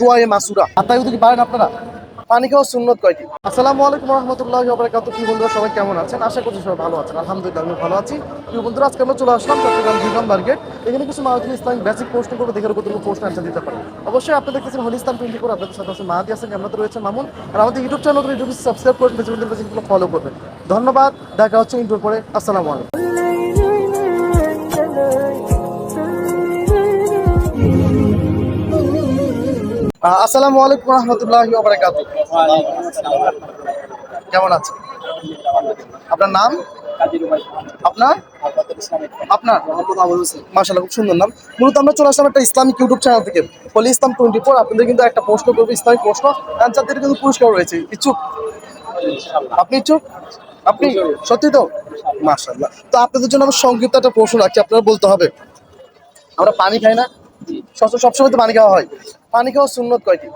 দোয়ায়ে মাসুরা। আত্মায় কি পারেন আপনারা? পানি খাওয়া সুন্নত কয়টি? আসসালামু আলাইকুম রহমতুল্লাহ বারাকাত কি বন্ধুরা সবাই কেমন আছেন? আশা করছি সবাই ভালো আছেন। আলহামদুলিল্লাহ আমি ভালো আছি। প্রিয় বন্ধুরা আজকে আমরা চলে আসলাম চট্টগ্রাম মার্কেট। এখানে কিছু মাহাদি ইসলামিক বেসিক প্রশ্ন করব দেখে কতগুলো প্রশ্ন আনসার দিতে পারেন। অবশ্যই আপনি দেখতেছেন হলি ইসলাম টোয়েন্টি ফোর আপনাদের সাথে আছে মাহাদি আছেন আমরা তো রয়েছে মামুন। আর আমাদের ইউটিউব চ্যানেল ইউটিউব সাবস্ক্রাইব করবেন ফেসবুক ফলো করবেন। ধন্যবাদ দেখা হচ্ছে ইন্টার পরে। আসসালামু আলাইকুম। আসসালামু আলাইকুম রহমতুল্লাহ কেমন আছেন? আপনার নাম? আপনার? খুব সুন্দর নাম। মূলত আমরা চলে আসলাম একটা ইউটিউব চ্যানেল থেকে। ইসলাম ফোর, আপনাদের কিন্তু একটা প্রশ্ন প্রশ্ন। কিন্তু রয়েছে আপনি আপনি? সত্যি তো? তো আপনাদের জন্য আমার সংক্ষিপ্ত একটা প্রশ্ন রাখছি, আপনারা বলতে হবে। আমরা পানি খাই না। সবসময় তো পানি খাওয়া হয়। পানি খাওয়া সুন্নত কয়টি?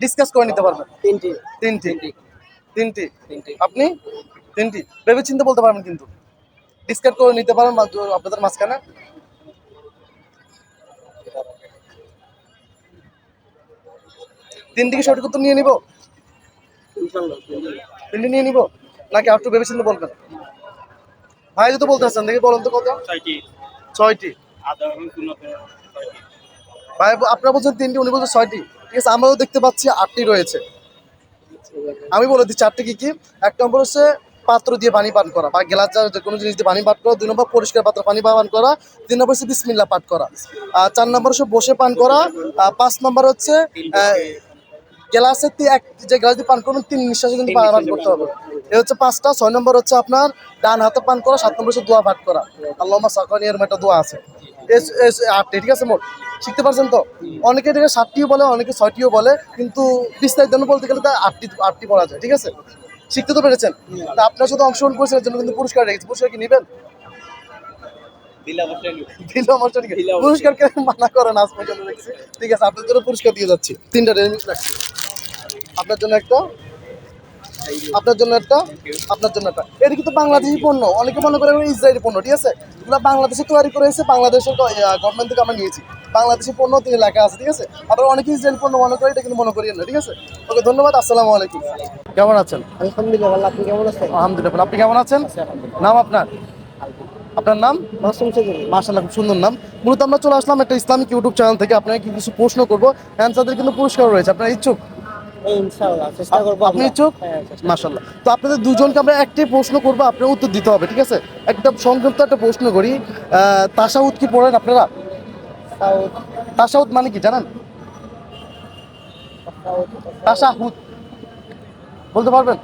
ডিসকাস করে নিতে পারবেন। তিনটি। তিনটি। তিনটি। আপনি? তিনটি। ভেবে চিন্তে বলতে পারবেন কিন্তু। ডিসকাস করে নিতে পারেন আপনাদের মাঝখানে। তিনটিকে সঠিক উত্তর নিয়ে নিব? তিনটি নিয়ে নিব? নাকি আর একটু ভেবে চিন্তে বলবেন? ভাই যদি বলতে চাচ্ছেন দেখি বলুন তো কত ছয়টি। ভাই আপনারা বলছেন তিনটি উনি বলছেন ছয়টি। ঠিক আছে আমরাও দেখতে পাচ্ছি আটটি রয়েছে। আমি বলে দিচ্ছি চারটি কি কি? এক নম্বর হচ্ছে পাত্র দিয়ে পানি পান করা বা গ্লাস যে কোনো জিনিস দিয়ে পানি পান করা। দুই নম্বর পরিষ্কার পাত্র পানি পান করা। তিন নম্বর হচ্ছে বিসমিল্লা পাঠ করা। আর চার নম্বর হচ্ছে বসে পান করা। পাঁচ নম্বর হচ্ছে তি- এক যে গ্লাস দিয়ে পান করবেন তিন নিঃশ্বাসে কিন্তু পান করতে হবে। এ হচ্ছে পাঁচটা। ছয় নম্বর হচ্ছে আপনার ডান হাতে পান করা সাত নম্বর হচ্ছে দোয়া পাঠ করা। আল্লাহ সাকানি এরকম একটা দোয়া আছে। আটটি ঠিক আছে মোট? শিখতে পারছেন তো? অনেকে এটাকে সাতটিও বলে অনেকে ছয়টিও বলে কিন্তু বিস্তারিত জন্য বলতে গেলে তা আটটি আটটি পড়া যায় ঠিক আছে? শিখতে তো পেরেছেন? তা আপনার সাথে অংশগ্রহণ করেছেন জন্য কিন্তু পুরস্কার রেখেছি। পুরস্কার কি নেবেন। পুরস্কার মানা করেন আজ পর্যন্ত দেখছি ঠিক আছে আপনার জন্য পুরস্কার দিয়ে যাচ্ছি। তিনটা রেমিক্স রাখছি আপনার জন্য একটা? আপনার জন্য একটা? আপনার জন্য একটা। এটা কিন্তু বাংলাদেশি পণ্য। অনেকে মনে করে ইসরায়েলি পণ্য ঠিক আছে? এগুলো বাংলাদেশে তৈরি করে এসে বাংলাদেশের গভর্নমেন্ট থেকে আমরা নিয়েছি। বাংলাদেশি পণ্য তিনি লেখা আছে ঠিক আছে? আবার অনেকে ইসরায়েলি পণ্য মনে করে এটা কিন্তু মনে করিয়েন না ঠিক আছে? ওকে ধন্যবাদ আসসালামু আলাইকুম। কেমন আছেন? আলহামদুলিল্লাহ আপনি কেমন আছেন? আলহামদুলিল্লাহ আপনি কেমন আছেন? নাম আপনার? আপনার নাম? মাসুম চৌধুরী মাশাআল্লাহ খুব সুন্দর নাম। মূলত আমরা চলে আসলাম একটা ইসলামিক ইউটিউব চ্যানেল থেকে। আপনাকে কিছু প্রশ্ন করব। অ্যান্সারদের কিন্তু পুরস্কার রয়েছে। আপনার ইচ্ছুক? ইনশাআল্লাহ চেষ্টা করব আপনি ইচ্ছুক? হ্যাঁ, মাশাআল্লাহ। তো আপনাদের দুজনকে আমরা একটাই প্রশ্ন করব আপনার উত্তর দিতে হবে ঠিক আছে? একটা সংক্ষিপ্ত একটা প্রশ্ন করি। তাসাউদ কি পড়েন আপনারা? তাসাউদ। মানে কি জানেন? তাসাহুদ। বলতে পারবেন?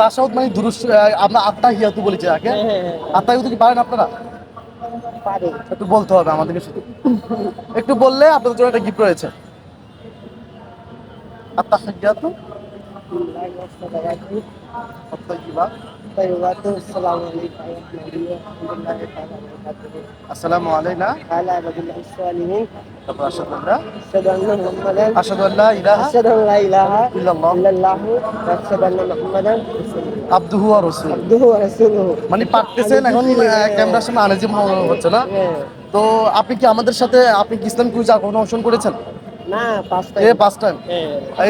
তাসাউদ মানে দুরুস আমরা আত্মা হিয়াতু বলি যাকে হ্যাঁ হ্যাঁ। আত্মা হিয়াতু কি পারেন আপনারা? একটু বলতে হবে আমাদেরকে শুধু। একটু বললে আপনাদের জন্য একটা গিফট রয়েছে। আত্মা হিয়াতু الطيبات السلام عليكم ورحمة الله وبركاته السلام علينا على عبد الله الصالحين তারপর আশহাদু আল্লাহ أشهد أن محمدا আশহাদু আল্লা ইলাহা أشهد أن لا إله ইল্লাল্লাহ إلا الله وأشهد أن محمدا رسول الله আবদুহু ওয়া রাসূলুহু عبده ورسوله মানে পাঠতেছেন এখন ক্যামেরার সামনে আনাজিম হচ্ছে না হ্যাঁ। তো আপনি কি আমাদের সাথে আপনি কি ইসলাম কুইজ কখনো অংশগ্রহণ করেছেন না পাঁচটা এ পাঁচ টাইম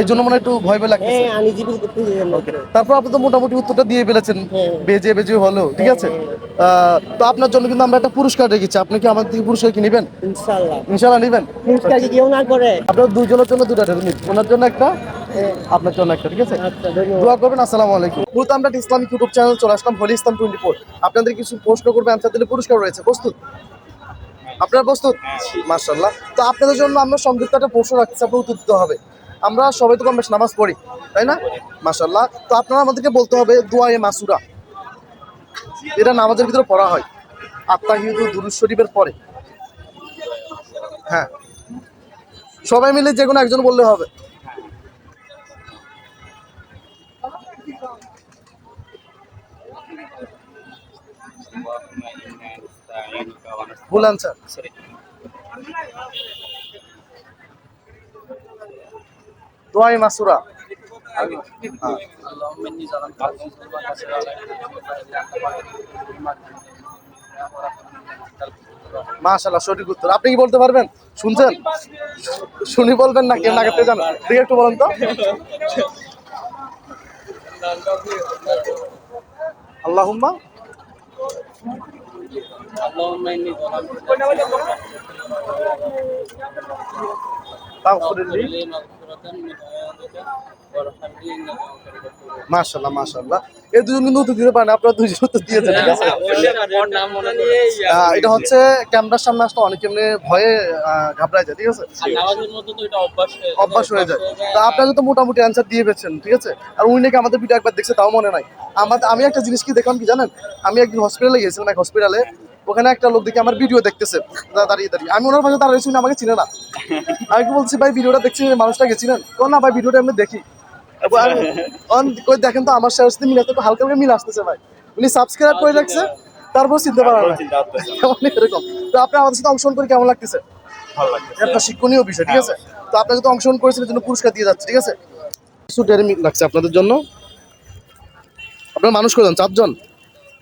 এই জন্য মনে একটু ভয় ভয় লাগতেছে। হ্যাঁ আমি জীবিত করতে যাই না তারপর আপনি তো মোটামুটি উত্তরটা দিয়ে ফেলেছেন। বেজে বেজে হলো ঠিক আছে? তো আপনার জন্য কিন্তু আমরা একটা পুরস্কার রেখেছি। আপনি কি আমাদের থেকে পুরস্কার কি নেবেন? ইনশাআল্লাহ। ইনশাল্লাহ নেবেন। পুরস্কার কি কেউ না করে আপনার দুজনের জন্য দুটা নিন। ওনার জন্য একটা হ্যাঁ, আপনার জন্য একটা ঠিক আছে? আচ্ছা দোয়া করবেন আসসালামু আলাইকুম। মূলত আমরা ইসলামিক ইউটিউব চ্যানেল চলে আসলাম হলি ইসলাম টোয়েন্টি ফোর। আপনাদের কিছু প্রশ্ন করবে অ্যান্সার দিলে পুরস্কার রয়েছে। প্রস্তুত? আপনার প্রস্তুত? মার্শাল্লাহ তো আপনাদের জন্য আমরা সংযুক্ত একটা রাখছি আপনার উত্তর দিতে হবে। আমরা সবাই তো কম বেশ নামাজ পড়ি, তাই না? মার্শাল্লাহ তো আপনারা আমাদেরকে বলতে হবে, দোয়া এ মাসুরা। এটা নামাজের ভিতরে পড়া হয়। আত্মা হিন্দু দুরুজ শরীফের পরে। হ্যাঁ। সবাই মিলে যে কোনো একজন বললে হবে। ভুল আনসার দোয়াই মাসুরা। মাশাল্লাহ সঠিক উত্তর। আপনি কি বলতে পারবেন? শুনছেন? শুনি বলবেন না কেন আগে জানো। ঠিক একটু বলেন তো। আল্লাহুম্মা মাশাল্লাহ মাশাল্লাহ এই দুজন কিন্তু উত্তর দিতে পারেন আপনারা দুজন উত্তর দিয়েছেন ঠিক আছে এটা হচ্ছে ক্যামেরার সামনে আসলে অনেক এমনি ভয়ে ঘাবড়ায় যায় ঠিক আছে? আর নামাজের মধ্যে তো এটা অভ্যাস হয়ে অভ্যাস হয়ে যায়। তা আপনারা তো মোটামুটি অ্যান্সার দিয়ে পেয়েছেন ঠিক আছে? আর উনি নাকি আমাদের ভিডিও একবার দেখছে তাও মনে নাই। আমাদের আমি একটা জিনিস কি দেখলাম কি জানেন? আমি একদিন হসপিটালে গিয়েছিলাম এক হসপিটালে ওখানে একটা লোক দেখি আমার ভিডিও দেখতেছে। দাঁড়িয়ে দাঁড়িয়ে। আমি ওনার পাশে দাঁড়িয়েছি উনি আমাকে চিনে না। আমি কি বলছি ভাই ভিডিওটা দেখছি মানুষটা গেছিলেন কোন না ভাই ভিডিওটা আমি দেখি। কই দেখেন তো আমার সাথে মিল আসতে হালকা হালকা মিল আসতেছে ভাই। উনি সাবস্ক্রাইব করে রাখছে তারপর চিনতে পারা না এরকম। তো আপনি আমাদের সাথে অংশগ্রহণ করে কেমন লাগতেছে? একটা শিক্ষণীয় বিষয় ঠিক আছে? তো আপনাকে তো অংশগ্রহণ করেছেন জন্য পুরস্কার দিয়ে যাচ্ছে ঠিক আছে? কিছু ডেয়ারি মিল্ক লাগছে আপনাদের জন্য। আপনার মানুষ করেন চারজন?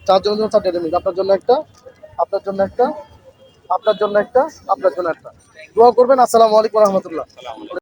চারজনের জন্য চার ডেয়ারি মিল্ক আপনার জন্য একটা আপনার জন্য একটা আপনার জন্য একটা আপনার জন্য একটা। দোয়া করবেন। আসসালামু আলাইকুম রহমতুল্লাহ।